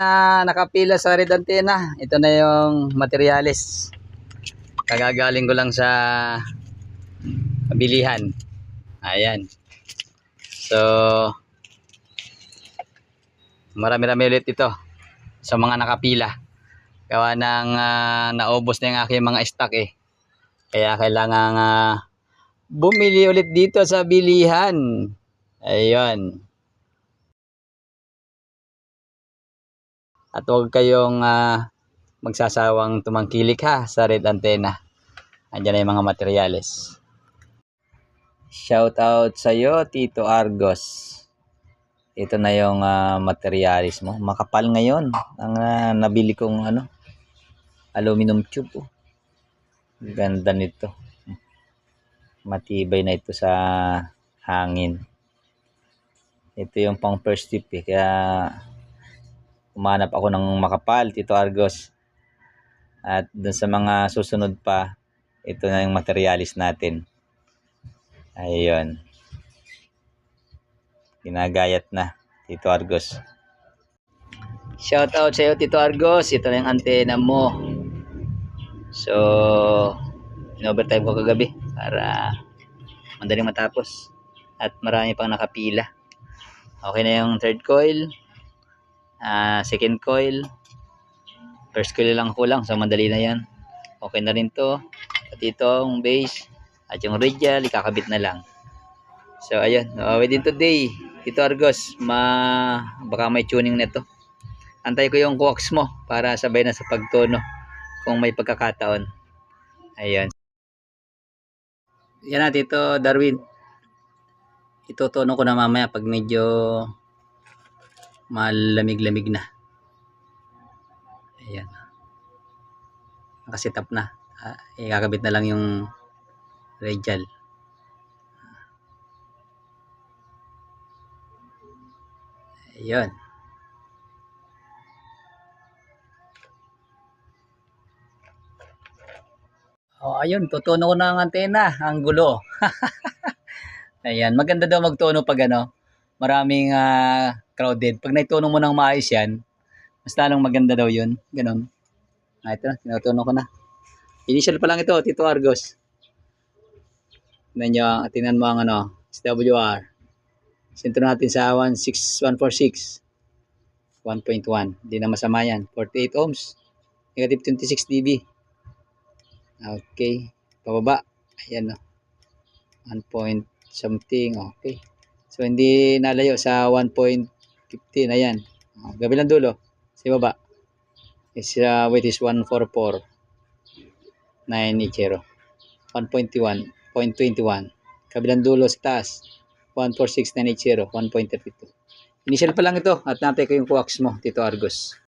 na nakapila sa red antenna. Ito na yung materialis. Kagagaling ko lang sa bilihan. Ayan. So, marami-rami ulit ito sa mga nakapila. Gawa ng ah, naubos na yung aking mga stock eh. Kaya kailangan ah, bumili ulit dito sa bilihan. Ayun. At huwag kayong ah, magsasawang tumangkilik ha sa red antenna. Andiyan na yung mga materyales. Shout out sa iyo, Tito Argos. Ito na yung ah, materialis mo. Makapal ngayon ang ah, nabili kong ano, aluminum tube. Oh. Ganda nito. Matibay na ito sa hangin. Ito yung pang first tip eh. Kaya umanap ako ng makapal, Tito Argos. At dun sa mga susunod pa, ito na yung materialis natin. Ayun. Ginagayat na, Tito Argos. Shout out sa iyo, Tito Argos. Ito na yung antena mo. So, in-overtime ko kagabi para madaling matapos. At marami pang nakapila. Okay na yung third coil. Ah, second coil. First coil lang kulang. So, madali na yan. Okay na rin to. At itong base. At yung radial, ikakabit na lang. So, ayun. Uh, within today, Tito Argos, ma baka may tuning nito. Antay ko yung coax mo para sabay na sa pagtono kung may pagkakataon. Ayun. Yan na, Tito Darwin. Itutono ko na mamaya pag medyo malamig-lamig na. Ayan. Nakaset up na. Ah, ikakabit na lang yung radial. Ayun. Oh, ayun, tutuno ko na ang antena, ang gulo. Ayan, maganda daw magtuno pag ano, maraming ah, crowded. Pag naituno mo ng maayos yan, mas lalong maganda daw yun. Ganon. Ah, ito na, tinutuno ko na. Initial pa lang ito, Tito Argos. Tingnan nyo, tingnan mo ang ano, SWR. Sentro natin sa 16146. 1.1. Hindi na masama yan. 48 ohms. Negative 26 dB. Okay. Pababa. Ayan o. 1 point something. Okay. So, hindi nalayo sa 1.15. Ayan. Oh, gabi lang dulo. Sa baba. Is, uh, weight is 144. 980. 1.21. 0.21. Kabilang dulo sa taas. 146,980. 1.32. Initial pa lang ito at natay ko yung coax mo, Tito Argos.